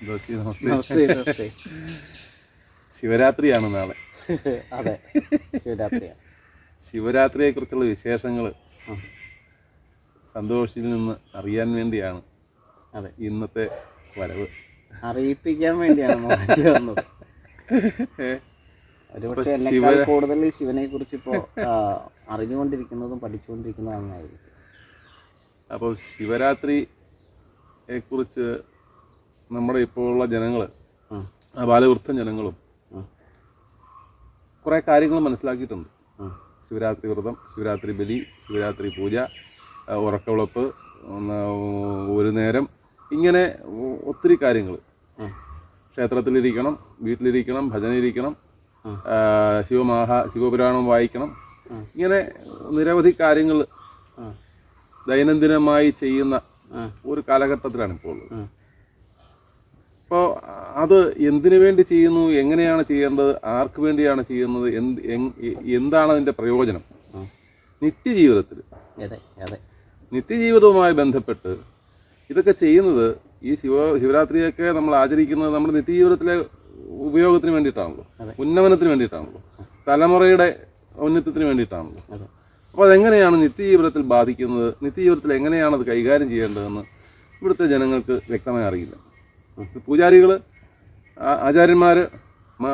നമസ്തേ ശിവരാത്രിയാണ് നാളെ. അതെ ശിവരാത്രിയാണ്. ശിവരാത്രിയെ കുറിച്ചുള്ള വിശേഷങ്ങൾ സന്തോഷിൽ നിന്ന് അറിയാൻ വേണ്ടിയാണ് അതെ. ഇന്നത്തെ വരവ്. അറിയിപ്പിക്കാൻ വേണ്ടിയാണ് ഒരുപക്ഷെ എന്നെക്കാൾ കൂടുതൽ ശിവനെ കുറിച്ച് ഇപ്പോൾ അറിഞ്ഞുകൊണ്ടിരിക്കുന്നതും പഠിച്ചുകൊണ്ടിരിക്കുന്നതും അങ്ങായിരിക്കും അപ്പോൾ ശിവരാത്രിയെ കുറിച്ച് നമ്മുടെ ഇപ്പോഴുള്ള ജനങ്ങൾ ബാലവൃദ്ധ ജനങ്ങളും കുറെ കാര്യങ്ങൾ മനസ്സിലാക്കിയിട്ടുണ്ട്. ശിവരാത്രി വ്രതം ശിവരാത്രി ബലി ശിവരാത്രി പൂജ ഉറക്കവിളപ്പ് ഒരു നേരം ഇങ്ങനെ ഒത്തിരി കാര്യങ്ങൾ ക്ഷേത്രത്തിലിരിക്കണം വീട്ടിലിരിക്കണം ഭജന ഇരിക്കണം ശിവമാഹ ശിവപുരാണം വായിക്കണം. ഇങ്ങനെ നിരവധി കാര്യങ്ങൾ ദൈനംദിനമായി ചെയ്യുന്ന ഒരു കാലഘട്ടത്തിലാണ് ഇപ്പോൾ ഉള്ളത്. അത് എന്തിനു വേണ്ടി ചെയ്യുന്നു? എങ്ങനെയാണ് ചെയ്യേണ്ടത്? ആർക്ക് വേണ്ടിയാണ് ചെയ്യുന്നത്? എന്ത് എന്താണ് അതിന്റെ പ്രയോജനം? നിത്യജീവിതത്തിൽ. നിത്യജീവിതവുമായി ബന്ധപ്പെട്ട് ഇതൊക്കെ ചെയ്യുന്നത് ഈ ശിവ ശിവരാത്രിയൊക്കെ നമ്മൾ ആചരിക്കുന്നത് നമ്മുടെ നിത്യജീവിതത്തിലെ ഉപയോഗത്തിന് വേണ്ടിയിട്ടാണല്ലോ. ഉന്നമനത്തിന് വേണ്ടിയിട്ടാണല്ലോ. തലമുറയുടെ ഔന്നത്യത്തിന് വേണ്ടിയിട്ടാണല്ലോ. അപ്പോൾ അതെങ്ങനെയാണ് നിത്യജീവിതത്തിൽ ബാധിക്കുന്നത്? നിത്യജീവിതത്തിൽ എങ്ങനെയാണ് അത് കൈകാര്യം ചെയ്യേണ്ടതെന്ന് ഇവിടുത്തെ ജനങ്ങൾക്ക് വ്യക്തമായി അറിയില്ല. പൂജാരികൾ ആചാര്യന്മാർ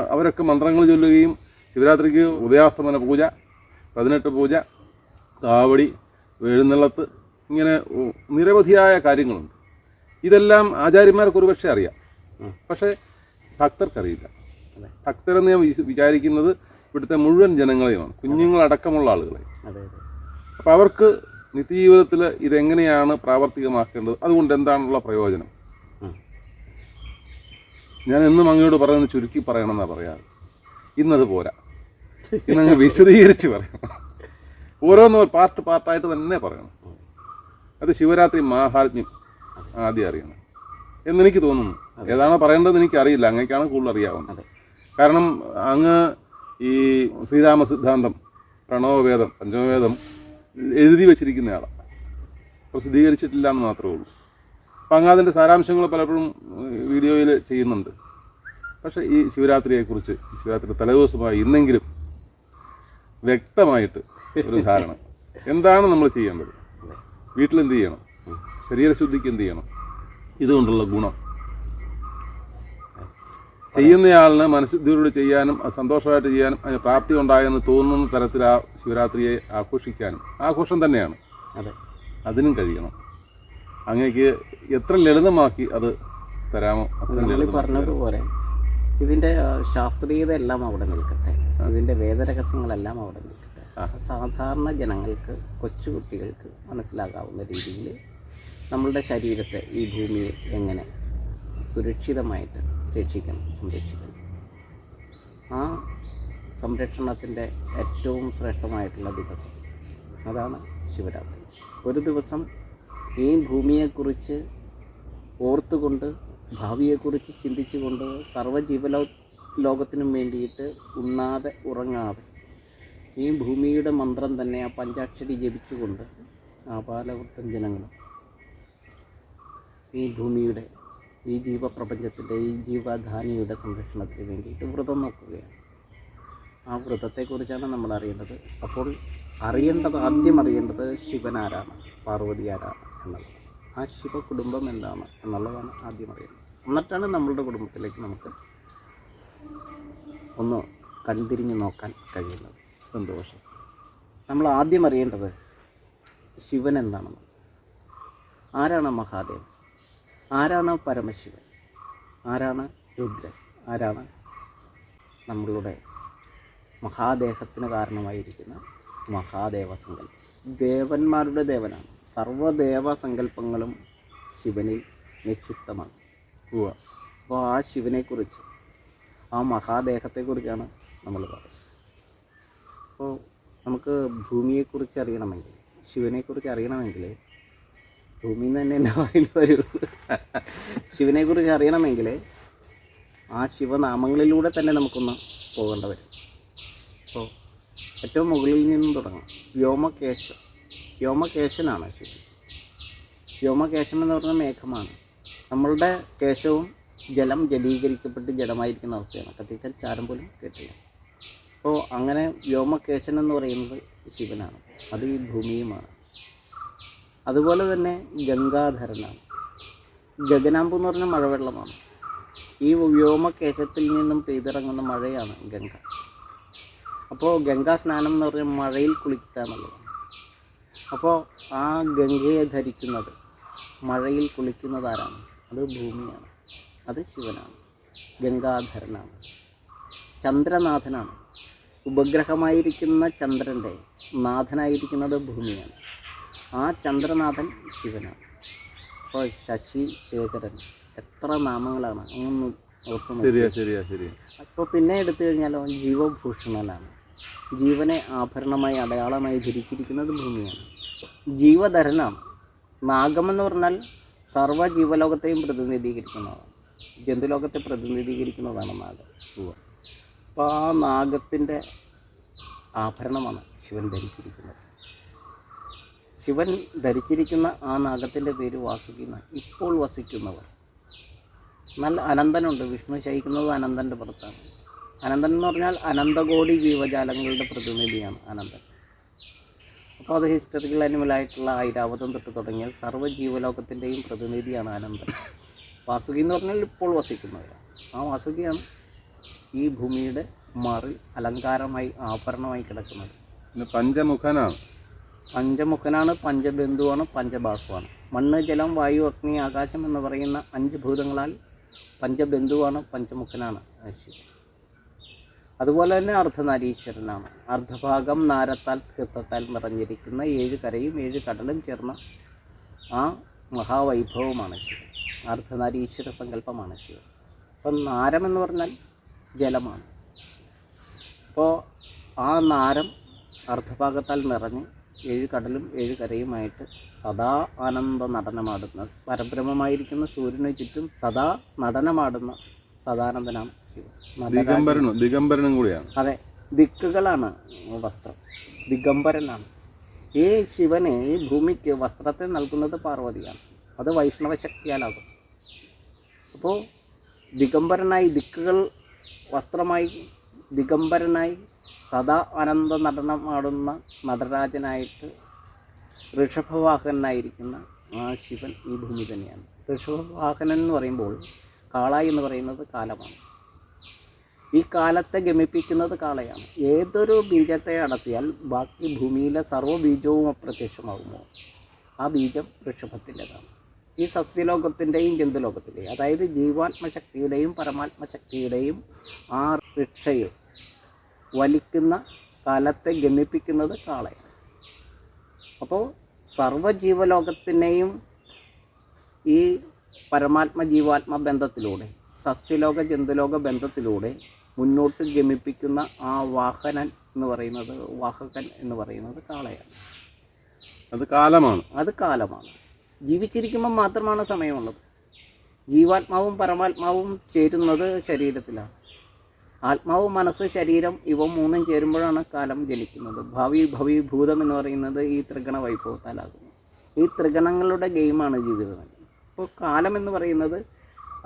അവരൊക്കെ മന്ത്രങ്ങൾ ചൊല്ലുകയും ശിവരാത്രിക്ക് ഉദയാസ്തമന പൂജ പതിനെട്ട് പൂജ കാവടി എഴുന്നള്ളത്ത് ഇങ്ങനെ നിരവധിയായ കാര്യങ്ങളുണ്ട്. ഇതെല്ലാം ആചാര്യന്മാർക്ക് ഒരുപക്ഷെ അറിയാം. പക്ഷേ ഭക്തർക്കറിയില്ല. ഭക്തരെന്ന് ഞാൻ വിച- വിചാരിക്കുന്നത് ഇവിടുത്തെ മുഴുവൻ ജനങ്ങളെയുമാണ്. കുഞ്ഞുങ്ങളടക്കമുള്ള ആളുകളെ. അപ്പോൾ അവർക്ക് നിത്യജീവിതത്തിൽ ഇതെങ്ങനെയാണ് പ്രാവർത്തികമാക്കേണ്ടത്? അതുകൊണ്ട് എന്താണുള്ള പ്രയോജനം. ഞാൻ എന്നും അങ്ങയോട് പറയുന്നത് ചുരുക്കി പറയണമെന്നാണ് പറയാറ്. ഇന്നത് പോരാ. ഇന്നങ്ങ് വിശദീകരിച്ച് പറയണം. ഓരോന്ന് പാർട്ട് പാർട്ടായിട്ട് തന്നെ പറയണം. അത് ശിവരാത്രി മഹാത്മ്യം ആദ്യം അറിയണം. എന്നെനിക്ക് തോന്നുന്നു. ഏതാണോ പറയേണ്ടതെന്ന് എനിക്ക് അറിയില്ല അങ്ങേക്കാണ് കൂടുതൽ അറിയാവുന്നത്. കാരണം അങ്ങ് ഈ ശ്രീരാമ സിദ്ധാന്തം പ്രണവവേദം പഞ്ചമവേദം എഴുതി വച്ചിരിക്കുന്നയാളാണ് പ്രസിദ്ധീകരിച്ചിട്ടില്ല എന്ന് മാത്രമേ ഉള്ളൂ. അപ്പം അതിന്റെ സാരാംശങ്ങൾ പലപ്പോഴും വീഡിയോയിൽ ചെയ്യുന്നുണ്ട്. പക്ഷേ ഈ ശിവരാത്രിയെക്കുറിച്ച് ശിവരാത്രി തലേദിവസമായി ഇന്നെങ്കിലും വ്യക്തമായിട്ട് ഒരു ധാരണ. എന്താണ് നമ്മൾ ചെയ്യേണ്ടത്? വീട്ടിലെന്ത് ചെയ്യണം? ശരീരശുദ്ധിക്ക് എന്ത് ചെയ്യണം? ഇതുകൊണ്ടുള്ള ഗുണം. ചെയ്യുന്നയാളിന് മനഃശുദ്ധിയോട് ചെയ്യാനും അത് സന്തോഷമായിട്ട് ചെയ്യാനും അതിന് പ്രാപ്തി ഉണ്ടായെന്ന് തോന്നുന്ന തരത്തിൽ ആ ശിവരാത്രിയെ ആഘോഷിക്കാനും ആഘോഷം തന്നെയാണ്. അതെ. അതിനും കഴിയണം. അങ്ങേക്ക് എത്ര ലളിതമാക്കി അത് തരാമോ? പറഞ്ഞതുപോലെ ഇതിന്റെ ശാസ്ത്രീയത എല്ലാം അവിടെ നിൽക്കട്ടെ. ഇതിന്റെ വേദരഹസ്യങ്ങളെല്ലാം അവിടെ നിൽക്കട്ടെ. സാധാരണ ജനങ്ങൾക്ക് കൊച്ചുകുട്ടികൾക്ക് മനസ്സിലാകാവുന്ന രീതിയിൽ നമ്മളുടെ ശരീരത്തെ ഈ ഭൂമിയിൽ എങ്ങനെ സുരക്ഷിതമായിട്ട് രക്ഷിക്കണം സംരക്ഷിക്കണം. ആ സംരക്ഷണത്തിന്റെ ഏറ്റവും ശ്രേഷ്ഠമായിട്ടുള്ള ദിവസം അതാണ് ശിവരാത്രി. ഒരു ദിവസം ഈ ഭൂമിയെക്കുറിച്ച് ഓർത്തുകൊണ്ട് ഭാവിയെക്കുറിച്ച് ചിന്തിച്ചുകൊണ്ട് സർവജീവലോ ലോകത്തിനും വേണ്ടിയിട്ട് ഉണ്ണാതെ ഉറങ്ങാതെ ഈ ഭൂമിയുടെ മന്ത്രം തന്നെ ആ പഞ്ചാക്ഷരി ജപിച്ചുകൊണ്ട് ആപാലവൃത്തം ജനങ്ങളും ഈ ഭൂമിയുടെ ഈ ജീവപ്രപഞ്ചത്തിന്റെ ഈ ജീവധാനിയുടെ സംരക്ഷണത്തിന് വേണ്ടിയിട്ട് വ്രതം നോക്കുകയാണ്. ആ വ്രതത്തെക്കുറിച്ചാണ് നമ്മൾ അറിയേണ്ടത് അപ്പോൾ അറിയേണ്ടത് ആദ്യം അറിയേണ്ടത് ശിവനാരാണ് പാർവതി ആരാണ് എന്നുള്ളത് ആ ശിവ കുടുംബം എന്താണ് എന്നുള്ളതാണ് ആദ്യം അറിയുന്നത് എന്നിട്ടാണ് നമ്മളുടെ കുടുംബത്തിലേക്ക് നമുക്ക് ഒന്ന് കൺതിരിഞ്ഞ് നോക്കാൻ കഴിയുന്നത്. സന്തോഷം. നമ്മൾ ആദ്യം അറിയേണ്ടത് ശിവൻ എന്താണെന്ന്. ആരാണ് മഹാദേവൻ? ആരാണ് പരമശിവൻ? ആരാണ് രുദ്രൻ? ആരാണ് നമ്മളുടെ മഹാദേഹത്തിന് കാരണമായിരിക്കുന്ന മഹാദേവ ദേവന്മാരുടെ ദേവനാണ്. സർവദേവ സങ്കല്പങ്ങളും ശിവനിൽ നിക്ഷിപ്തമാണ്. പോവുക അപ്പോൾ ആ ശിവനെക്കുറിച്ച് ആ മഹാദേഹത്തെക്കുറിച്ചാണ് നമ്മൾ പറയുന്നത്. അപ്പോൾ നമുക്ക് ഭൂമിയെക്കുറിച്ച് അറിയണമെങ്കിൽ ശിവനെക്കുറിച്ച് അറിയണമെങ്കിൽ ഭൂമിയിൽ നിന്ന് തന്നെ എന്റെ വായിൽ വരൂ. ശിവനെക്കുറിച്ച് അറിയണമെങ്കിൽ ആ ശിവനാമങ്ങളിലൂടെ തന്നെ നമുക്കൊന്ന് പോകേണ്ട വരും. അപ്പോൾ ഏറ്റവും മുകളിൽ നിന്നും തുടങ്ങാം. വ്യോമകേശം. വ്യോമകേശനാണ് ശരി. വ്യോമകേശം എന്ന് പറഞ്ഞാൽ മേഘമാണ്. നമ്മളുടെ കേശവും ജലം ജലീകരിക്കപ്പെട്ട് ജലമായിരിക്കുന്ന അവസ്ഥയാണ്. കത്തിച്ചാൽ ചാരം പോലും കേട്ടില്ല. അപ്പോൾ അങ്ങനെ വ്യോമകേശൻ എന്ന് പറയുന്നത് ശിവനാണ്. അത് ഈ ഭൂമിയുമാണ്. അതുപോലെ തന്നെ ഗംഗാധരനാണ്. ഗഗനാമ്പ് എന്ന് പറഞ്ഞാൽ മഴവെള്ളമാണ്. ഈ വ്യോമകേശത്തിൽ നിന്നും പെയ്തിറങ്ങുന്ന മഴയാണ് ഗംഗ. അപ്പോൾ ഗംഗാ സ്നാനം എന്ന് പറഞ്ഞാൽ മഴയിൽ കുളിക്കുക എന്നുള്ളതാണ്. അപ്പോൾ ആ ഗംഗയെ ധരിക്കുന്നത് മഴയിൽ കുളിക്കുന്നത് ആരാണ് അത് ഭൂമിയാണ്. അത് ശിവനാണ്. ഗംഗാധരനാണ്. ചന്ദ്രനാഥനാണ്. ഉപഗ്രഹമായിരിക്കുന്ന ചന്ദ്രന്റെ നാഥനായിരിക്കുന്നത് ഭൂമിയാണ്. ആ ചന്ദ്രനാഥൻ ശിവനാണ്. അപ്പോൾ ശശി ശേഖരൻ എത്ര നാമങ്ങളാണ്? അങ്ങൊന്ന് അപ്പോൾ പിന്നെ എടുത്തു കഴിഞ്ഞാലോ ജീവഭൂഷണനാണ്. ജീവനെ ആഭരണമായി അടയാളമായി ധരിച്ചിരിക്കുന്നത് ഭൂമിയാണ്. ജീവധരനാണ് നാഗമെന്ന് പറഞ്ഞാൽ സർവ ജീവലോകത്തെയും പ്രതിനിധീകരിക്കുന്നതാണ് ജന്തുലോകത്തെ പ്രതിനിധീകരിക്കുന്നതാണ് നാഗം. പൂവ് അപ്പോൾ ആ നാഗത്തിന്റെ ആഭരണമാണ് ശിവൻ ധരിച്ചിരിക്കുന്നത്. ശിവൻ ധരിച്ചിരിക്കുന്ന ആ നാഗത്തിന്റെ പേര് വാസുകി എന്നാണ് ഇപ്പോൾ വസിക്കുന്നവർ. നല്ല അനന്തനുണ്ട്. വിഷ്ണു ശയിക്കുന്നത് അനന്തന്റെ പുറത്താണ്. അനന്തൻ എന്ന് പറഞ്ഞാൽ അനന്തകോടി ജീവജാലങ്ങളുടെ പ്രതിനിധിയാണ് അനന്തൻ. അപ്പോൾ ദ ഹിസ്റ്ററിക്കൽ അനിമലായിട്ടുള്ള ഐരാവതം തൊട്ട് തുടങ്ങിയാൽ സർവ ജീവലോകത്തിന്റെയും പ്രതിനിധിയാണ് അനന്തൻ. വാസുകി എന്ന് പറഞ്ഞാൽ ഇപ്പോൾ വസിക്കുന്നവരാണ് ആ വാസുകിയാണ് ഈ ഭൂമിയുടെ മറി അലങ്കാരമായി ആഭരണമായി കിടക്കുന്നത്. പിന്നെ പഞ്ചമുഖനാണ്. പഞ്ചമുഖനാണ് പഞ്ചബന്ധുവാണ് പഞ്ചബാഹുവാണ്. മണ്ണ് ജലം വായു അഗ്നി ആകാശം എന്ന് പറയുന്ന അഞ്ച് ഭൂതങ്ങളാൽ പഞ്ചബന്ധുവാണ് പഞ്ചമുഖനാണ്. ശിവൻ അതുപോലെ തന്നെ അർദ്ധനാരീശ്വരനാണ്. അർദ്ധഭാഗം നാരത്താൽ തീർത്ഥത്താൽ നിറഞ്ഞിരിക്കുന്ന ഏഴ് കരയും ഏഴ് കടലും ചേർന്ന ആ മഹാവൈഭവമാണ് ശിവൻ. അർദ്ധനാരീശ്വര സങ്കല്പമാണ് ശിവൻ. അപ്പം നാരം എന്ന് പറഞ്ഞാൽ ജലമാണ്. അപ്പോൾ ആ നാരം അർദ്ധഭാഗത്താൽ നിറഞ്ഞ് ഏഴ് കടലും ഏഴ് കരയുമായിട്ട് സദാ ആനന്ദ നടനമാടുന്ന പരബ്രഹ്മമായിരിക്കുന്ന സൂര്യന് ചുറ്റും സദാ നടനമാടുന്ന സദാനന്ദനാണ്. ദിഗംബരനും ദിഗംബരനും കൂടിയാണ്. അതെ ദിക്കുകളാണ് വസ്ത്രം. ദിഗംബരനാണ്. ഈ ശിവന് ഈ ഭൂമിക്ക് വസ്ത്രത്തെ നൽകുന്നത് പാർവതിയാണ്. അത് വൈഷ്ണവ ശക്തിയാലാകും. അപ്പോൾ ദിഗംബരനായി ദിക്കുകൾ വസ്ത്രമായി ദിഗംബരനായി സദാ ആനന്ദ നടനമാടുന്ന നടരാജനായിട്ട് ഋഷഭവാഹനായിരിക്കുന്ന ആ ശിവൻ ഈ ഭൂമി തന്നെയാണ്. ഋഷഭവാഹനൻ എന്ന് പറയുമ്പോൾ കാള എന്ന് പറയുന്നത് കാലമാണ്. ഈ കാലത്തെ ഗമിപ്പിക്കുന്നത് കാളയാണ്. ഏതൊരു ബീജത്തെ അടത്തിയാൽ ബാക്കി ഭൂമിയിലെ സർവ ബീജവും അപ്രത്യക്ഷമാകുമോ? ആ ബീജം വൃക്ഷഭത്തിന്റെതാണ് ഈ സസ്യലോകത്തിന്റെയും ജന്തുലോകത്തിന്റെയും അതായത് ജീവാത്മശക്തിയുടെയും പരമാത്മശക്തിയുടെയും ആ വൃക്ഷയെ വലിക്കുന്ന കാലത്തെ ഗമിപ്പിക്കുന്നത് കാളയാണ്. അപ്പോൾ സർവജീവലോകത്തിനെയും ഈ പരമാത്മ ജീവാത്മ ബന്ധത്തിലൂടെ സസ്യലോക ജന്തുലോക ബന്ധത്തിലൂടെ മുന്നോട്ട് ഗമിപ്പിക്കുന്ന ആ വാഹനൻ എന്ന് പറയുന്നത് വാഹകൻ എന്ന് പറയുന്നത് കാളയാണ്. അത് കാലമാണ്. അത് കാലമാണ്. ജീവിച്ചിരിക്കുമ്പോൾ മാത്രമാണ് സമയമുള്ളത്. ജീവാത്മാവും പരമാത്മാവും ചേരുന്നത് ശരീരത്തിലാണ്. ആത്മാവ് മനസ്സ് ശരീരം ഇവ മൂന്നും ചേരുമ്പോഴാണ് കാലം ജനിക്കുന്നത്. ഭാവി ഭവി ഭൂതം എന്ന് പറയുന്നത് ഈ ത്രിഗണ വൈഭവത്താലാകുന്നു. ഈ ത്രിഗണങ്ങളുടെ ഗെയിമാണ് ജീവിതം. അപ്പോൾ കാലം എന്ന് പറയുന്നത്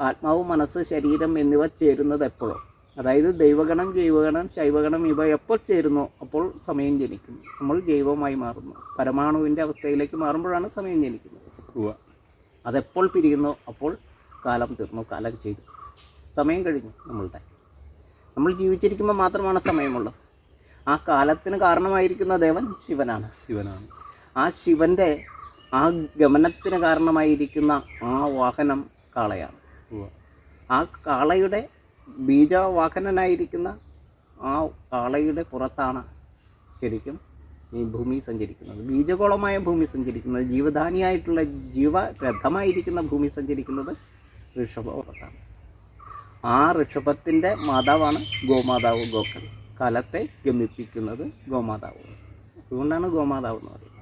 ആത്മാവ് മനസ്സ് ശരീരം എന്നിവ ചേരുന്നത് എപ്പോഴോ. അതായത് ദൈവഗണം ജൈവഗണം ശൈവഗണം ഇവ എപ്പോൾ ചേരുന്നോ അപ്പോൾ സമയം ജനിക്കും. നമ്മൾ ജൈവമായി മാറുന്നു. പരമാണുവിന്റെ അവസ്ഥയിലേക്ക് മാറുമ്പോഴാണ് സമയം ജനിക്കുന്നത്. അതെപ്പോൾ പിരിയുന്നോ അപ്പോൾ കാലം തീർന്നു. കാലം ചെയ്തു. സമയം കഴിഞ്ഞു നമ്മളുടെ. നമ്മൾ ജീവിച്ചിരിക്കുമ്പോൾ മാത്രമാണ് സമയമുള്ളത്. ആ കാലത്തിന് കാരണമായിരിക്കുന്ന ദേവൻ ശിവനാണ്. ശിവനാണ്. ആ ശിവന്റെ ആ ഗമനത്തിന് കാരണമായിരിക്കുന്ന ആ വാഹനം കാളയാണ്. ആ കാളയുടെ ബീജവാഹനനായിരിക്കുന്ന ആ കാളയുടെ പുറത്താണ് ശരിക്കും ഈ ഭൂമി സഞ്ചരിക്കുന്നത്. ബീജഗോളമായ ഭൂമി സഞ്ചരിക്കുന്നത് ജീവധാനിയായിട്ടുള്ള ജീവരഥമായിരിക്കുന്ന ഭൂമി സഞ്ചരിക്കുന്നത് ഋഷഭ പുറത്താണ് ആ ഋഷഭത്തിന്റെ മാതാവാണ് ഗോമാതാവ് ഗോക്കൾ. കലത്തെ ഗമിപ്പിക്കുന്നത് ഗോമാതാവ്. അതുകൊണ്ടാണ് ഗോമാതാവ് എന്ന് പറയുന്നത്.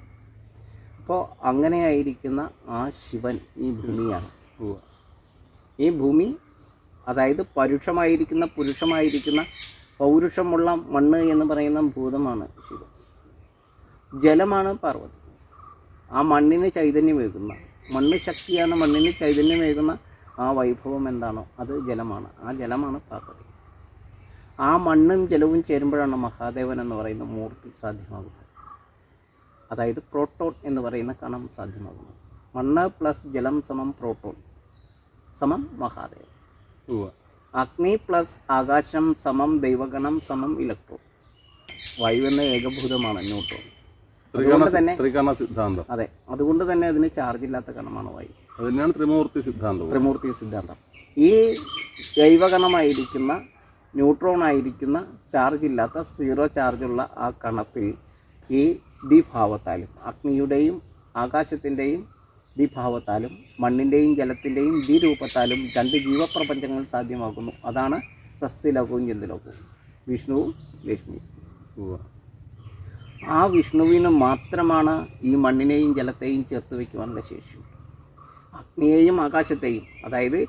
അപ്പോൾ അങ്ങനെയായിരിക്കുന്ന ആ ശിവൻ ഈ ഭൂമിയാണ്. ഈ ഭൂമി അതായത് പരുഷമായിരിക്കുന്ന പുരുഷമായിരിക്കുന്ന പൗരുഷമുള്ള മണ്ണ് എന്ന് പറയുന്ന ഭൂതമാണ് ശിവൻ. ജലമാണ് പാർവതി. ആ മണ്ണിന് ചൈതന്യമേകുന്ന മണ്ണ് ശക്തിയാണ് മണ്ണിന് ചൈതന്യമേകുന്ന ആ വൈഭവം എന്താണോ അത് ജലമാണ്. ആ ജലമാണ് പാർവതി. ആ മണ്ണും ജലവും ചേരുമ്പോഴാണ് മഹാദേവൻ എന്ന് പറയുന്ന മൂർത്തി സാധ്യമാകുന്നത്. അതായത് പ്രോട്ടോൺ എന്ന് പറയുന്ന കണം സാധ്യമാകുന്നത്. മണ്ണ് പ്ലസ് ജലം സമം പ്രോട്ടോൺ സമം മഹാദേവൻ. അഗ്നി പ്ലസ് ആകാശം സമം ദൈവഗണം സമം ഇലക്ട്രോൺ വായു എന്ന ഏകഭൂതമാണ് ന്യൂട്രോൺ അതുകൊണ്ട് തന്നെ സിദ്ധാന്തം. അതെ അതുകൊണ്ട് തന്നെ അതിന് ചാർജ് ഇല്ലാത്ത കണമാണ് വായു അതിനാണ് ത്രിമൂർത്തി സിദ്ധാന്തം ത്രിമൂർത്തി സിദ്ധാന്തം. ഈ ജൈവകണമായിരിക്കുന്ന ന്യൂട്രോൺ ആയിരിക്കുന്ന ചാർജ് ഇല്ലാത്ത സീറോ ചാർജുള്ള ആ കണത്തിൽ ഈ ദ്വിഭാവത്താലും അഗ്നിയുടെയും ആകാശത്തിന്റെയും ദ്വിഭാവത്താലും മണ്ണിന്റെയും ജലത്തിന്റെയും ദ്വിരൂപത്താലും രണ്ട് ജീവപ്രപഞ്ചങ്ങൾ സാധ്യമാകുന്നു. അതാണ് സസ്യലോകവും ജന്തുലോകവും. വിഷ്ണുവും ലക്ഷ്മി. ആ വിഷ്ണുവിന് മാത്രമാണ് ഈ മണ്ണിനെയും ജലത്തെയും ചേർത്ത് വയ്ക്കുവാനുള്ള ശേഷി. അഗ്നിയെയും ആകാശത്തെയും അതായത്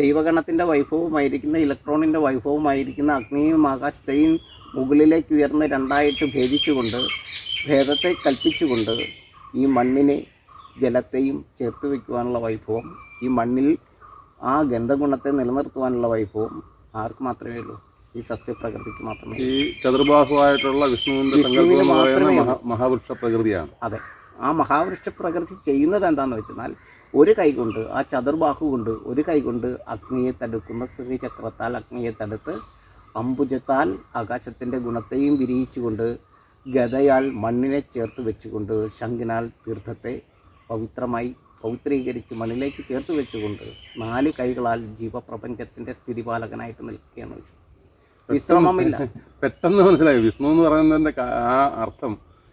ദൈവഗണത്തിന്റെ വൈഭവമായിരിക്കുന്ന ഇലക്ട്രോണിന്റെ വൈഭവമായിരിക്കുന്ന അഗ്നിയെയും ആകാശത്തെയും മുകളിലേക്ക് ഉയർന്ന് രണ്ടായിട്ട് ഭേദിച്ചുകൊണ്ട് ഭേദത്തെ കൽപ്പിച്ചുകൊണ്ട് ഈ മണ്ണിനെ ജലത്തെയും ചേർത്ത് വയ്ക്കുവാനുള്ള വൈഭവം ഈ മണ്ണിൽ ആ ഗന്ധഗുണത്തെ നിലനിർത്തുവാനുള്ള വൈഭവം ആർക്ക് മാത്രമേ ഉള്ളൂ? ഈ സസ്യപ്രകൃതിക്ക് മാത്രമേ ഈ ചതുർബാഹുവായിട്ടുള്ള മാത്രമേ മഹാവൃക്ഷ പ്രകൃതിയാണ് അതെ. ആ മഹാവൃക്ഷ പ്രകൃതി ചെയ്യുന്നത് എന്താണെന്ന് വെച്ചാൽ ഒരു കൈകൊണ്ട് ആ ചതുർബാഹു കൊണ്ട് ഒരു കൈകൊണ്ട് അഗ്നിയെ തടുക്കുന്ന ശ്രീചക്രത്താൽ അഗ്നിയെ തടുത്ത് അമ്പുജത്താൽ ആകാശത്തിന്റെ ഗുണത്തെയും വിരിയിച്ചുകൊണ്ട് ഗതയാൽ മണ്ണിനെ ചേർത്ത് വെച്ചുകൊണ്ട് ശങ്കിനാൽ തീർത്ഥത്തെ പവിത്രമായി പൗത്രീകരിച്ച് മണ്ണിലേക്ക് ചേർത്ത് വെച്ചുകൊണ്ട് നാല് കൈകളാൽ ജീവപ്രപഞ്ചത്തിന്റെ സ്ഥിതിപാലകനായിട്ട് നിൽക്കുകയാണ് വിഷ്ണു. വിശ്രമമില്ല. പെട്ടെന്ന് മനസ്സിലായി. വിഷ്ണു എന്ന് പറയുന്നതിന്റെ ആ അർത്ഥം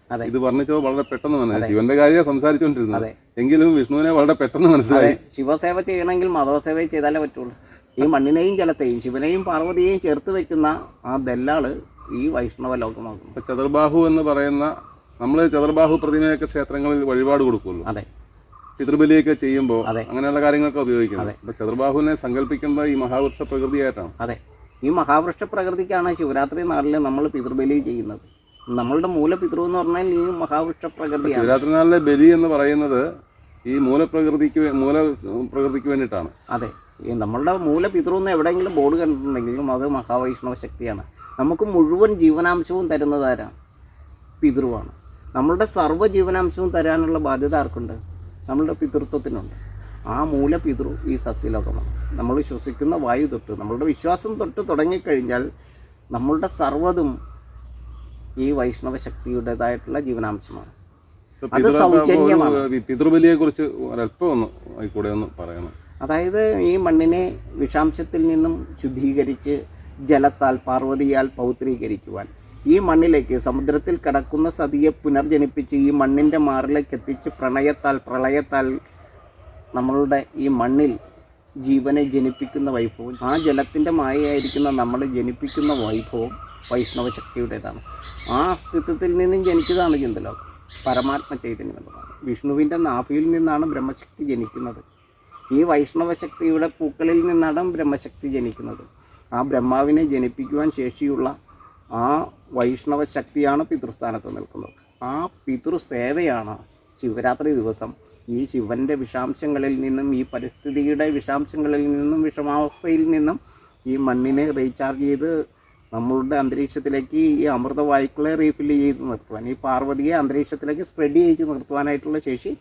അതെ. ഇത് പറഞ്ഞത് വളരെ പെട്ടെന്ന് മനസ്സിലായി. ശിവന്റെ കാര്യം സംസാരിച്ചുകൊണ്ടിരുന്നത് അതെ. എങ്കിലും വിഷ്ണുവിനെ വളരെ പെട്ടെന്ന് മനസ്സിലായി. ശിവസേവ ചെയ്യണമെങ്കിൽ മധവസേവ ചെയ്താലേ പറ്റുള്ളൂ. ഈ മണ്ണിനെയും ജലത്തെയും ശിവനെയും പാർവതിയെയും ചേർത്ത് വെക്കുന്ന ആ ദല്ലാൾ ഈ വൈഷ്ണവ ലോകമാകുന്നു ചതുർബാഹു എന്ന് പറയുന്ന നമ്മൾ ചതുർബാഹു പ്രതിമയൊക്കെ ക്ഷേത്രങ്ങളിൽ വഴിപാട് കൊടുക്കുമല്ലോ. അതെ. പിതൃബലിയൊക്കെ ചെയ്യുമ്പോൾ അങ്ങനെയുള്ള കാര്യങ്ങളൊക്കെ ഉപയോഗിക്കുന്നത്. അപ്പൊ ചതുർബാഹുവിനെ സങ്കല്പിക്കുന്നത് ഈ മഹാവൃക്ഷ പ്രകൃതിയായിട്ടാണ്. അതെ. ഈ മഹാവൃക്ഷ പ്രകൃതിക്കാണ് ശിവരാത്രി നാളിൽ നമ്മൾ പിതൃബലി ചെയ്യുന്നത്. നമ്മളുടെ മൂലപിതൃ എന്ന് പറഞ്ഞാൽ ഈ മഹാവൃക്ഷ പ്രകൃതി ശിവരാത്രി നാളിലെ ബലി എന്ന് പറയുന്നത് ഈ മൂലപ്രകൃതിക്ക് മൂല പ്രകൃതിക്ക് വേണ്ടിയിട്ടാണ്. അതെ. ഈ നമ്മളുടെ മൂലപിതൃ എന്ന് എവിടെയെങ്കിലും ബോർഡ് കണ്ടിട്ടുണ്ടെങ്കിലും അത് മഹാവൈഷ്ണവ ശക്തിയാണ്. നമുക്ക് മുഴുവൻ ജീവനാംശവും തരുന്നതാരാണ് പിതൃവാണ്. നമ്മളുടെ സർവ ജീവനാംശവും തരാനുള്ള ബാധ്യത ആർക്കുണ്ട്? നമ്മളുടെ പിതൃത്വത്തിനുണ്ട്. ആ മൂല പിതൃ ഈ സസ്യലോകമാണ്. നമ്മൾ ശ്വസിക്കുന്ന വായു തൊട്ട് നമ്മളുടെ വിശ്വാസം തൊട്ട് തുടങ്ങിക്കഴിഞ്ഞാൽ നമ്മളുടെ സർവതും ഈ വൈഷ്ണവ ശക്തിയുടേതായിട്ടുള്ള ജീവനാംശമാണ്. അത് സൗജന്യമാണ്. ഒരു പിതൃബലിയെ കുറിച്ച് ഒരല്പം ഒന്ന് ആയിക്കൂടെ ഒന്ന് പറയണം. അതായത് ഈ മണ്ണിനെ വിഷാംശത്തിൽ നിന്നും ശുദ്ധീകരിച്ച് ജലത്താൽ പാർവതിയാൽ പൗത്രീകരിക്കുവാൻ ഈ മണ്ണിലേക്ക് സമുദ്രത്തിൽ കിടക്കുന്ന സതിയെ പുനർജനിപ്പിച്ച് ഈ മണ്ണിന്റെ മാറിലേക്ക് എത്തിച്ച് പ്രണയത്താൽ പ്രളയത്താൽ നമ്മളുടെ ഈ മണ്ണിൽ ജീവനെ ജനിപ്പിക്കുന്ന വൈഭവം ആ ജലത്തിന്റെ മായയായിരിക്കുന്ന നമ്മൾ ജനിപ്പിക്കുന്ന വൈഭവം വൈഷ്ണവ ശക്തിയുടേതാണ് ആ അസ്തിത്വത്തിൽ നിന്നും ജനിച്ചതാണ് ചിന്തലോകം പരമാത്മ ചൈതന്യം എന്നതാണ് വിഷ്ണുവിന്റെ നാഭിയിൽ നിന്നാണ് ബ്രഹ്മശക്തി ജനിക്കുന്നത്. ഈ വൈഷ്ണവ ശക്തിയുടെ പൂക്കളിൽ നിന്നാണ് ബ്രഹ്മശക്തി ജനിക്കുന്നത്. ആ ബ്രഹ്മാവിനെ ജനിപ്പിക്കുവാൻ ശേഷിയുള്ള ആ വൈഷ്ണവ ശക്തിയാണ് പിതൃസ്ഥാനത്ത് നിൽക്കുന്നത്. ആ പിതൃസേവയാണ് ശിവരാത്രി ദിവസം. ഈ ശിവന്റെ വിഷാംശങ്ങളിൽ നിന്നും ഈ പരിസ്ഥിതിയുടെ വിഷാംശങ്ങളിൽ നിന്നും വിഷമാവസ്ഥയിൽ നിന്നും ഈ മണ്ണിനെ റീചാർജ് ചെയ്ത് നമ്മളുടെ അന്തരീക്ഷത്തിലേക്ക് ഈ അമൃത വായുക്കളെ റീഫിൽ ചെയ്ത് നിർത്തുവാൻ ഈ പാർവതിയെ അന്തരീക്ഷത്തിലേക്ക് സ്പ്രെഡ് ചെയ്ത് നിർത്തുവാനായിട്ടുള്ള ശേഷി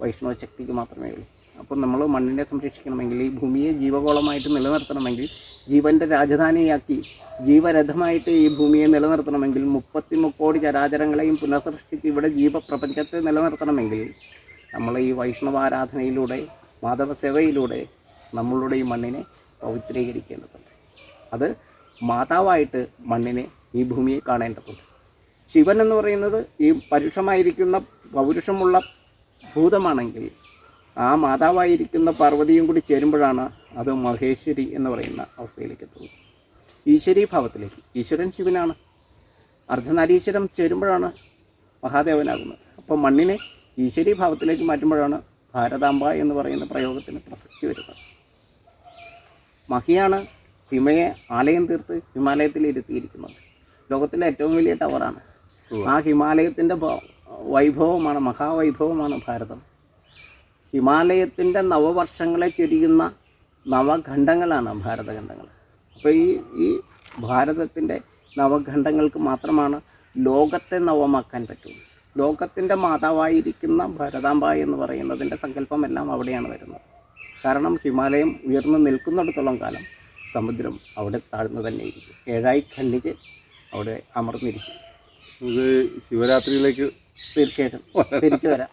വൈഷ്ണവ ശക്തിക്ക് മാത്രമേ ഉള്ളൂ. അപ്പോൾ നമ്മൾ മണ്ണിനെ സംരക്ഷിക്കണമെങ്കിൽ ഈ ഭൂമിയെ ജീവകോളമായിട്ട് നിലനിർത്തണമെങ്കിൽ ജീവന്റെ രാജധാനിയാക്കി ജീവരഥമായിട്ട് ഈ ഭൂമിയെ നിലനിർത്തണമെങ്കിൽ മുപ്പത്തി മുക്കോടി ചരാചരങ്ങളെയും പുനഃസൃഷ്ടിച്ച് ഇവിടെ ജീവപ്രപഞ്ചത്തെ നിലനിർത്തണമെങ്കിൽ നമ്മൾ ഈ വൈഷ്ണവ ആരാധനയിലൂടെ മാധവ സേവയിലൂടെ നമ്മളുടെ ഈ മണ്ണിനെ പവിത്രീകരിക്കേണ്ടതുണ്ട്. അത് മാതാവായിട്ട് മണ്ണിനെ ഈ ഭൂമിയെ കാണേണ്ടതുണ്ട്. ശിവൻ എന്ന് പറയുന്നത് ഈ പരുഷമായിരിക്കുന്ന പൗരുഷമുള്ള ഭൂതമാണെങ്കിൽ ആ മാതാവായിരിക്കുന്ന പാർവതിയും കൂടി ചേരുമ്പോഴാണ് അത് മഹേശ്വരി എന്ന് പറയുന്ന അവസ്ഥയിലേക്ക് എത്തുന്നത്. ഈശ്വരീ ഭാവത്തിലേക്ക്. ഈശ്വരൻ ശിവനാണ്. അർദ്ധനാരീശ്വരം ചേരുമ്പോഴാണ് മഹാദേവനാകുന്നത്. അപ്പോൾ മണ്ണിനെ ഈശ്വരീ ഭാവത്തിലേക്ക് മാറ്റുമ്പോഴാണ് ഭാരതാംബ എന്ന് പറയുന്ന പ്രയോഗത്തിന് പ്രസക്തി വരുന്നത്. മഹിയാണ് ഹിമയെ ആലയം തീർത്ത് ഹിമാലയത്തിൽ ഇരുത്തിയിരിക്കുന്നത്. ലോകത്തിലെ ഏറ്റവും വലിയ ടവറാണ്. ആ ഹിമാലയത്തിന്റെ വൈഭവമാണ് മഹാവൈഭവമാണ് ഭാരതം. ഹിമാലയത്തിന്റെ നവവർഷങ്ങളെ ചൊരിയുന്ന നവഖണ്ഡങ്ങളാണ് ഭാരതഖണ്ഡങ്ങൾ. അപ്പോൾ ഈ ഈ ഭാരതത്തിന്റെ നവഖണ്ഡങ്ങൾക്ക് മാത്രമാണ് ലോകത്തെ നവമാക്കാൻ പറ്റുള്ളൂ ലോകത്തിന്റെ മാതാവായിരിക്കുന്ന ഭരതാംബ എന്ന് പറയുന്നതിന്റെ സങ്കല്പമെല്ലാം അവിടെയാണ് വരുന്നത്. കാരണം ഹിമാലയം ഉയർന്നു നിൽക്കുന്നിടത്തോളം കാലം സമുദ്രം അവിടെ താഴ്ന്നു തന്നെ ഇരിക്കും ഏഴായി ഖണ്ഡിച്ച് അവിടെ അമർന്നിരിക്കും. ശിവരാത്രിയിലേക്ക് തീർച്ചയായിട്ടും. തിരിച്ചു വരാം.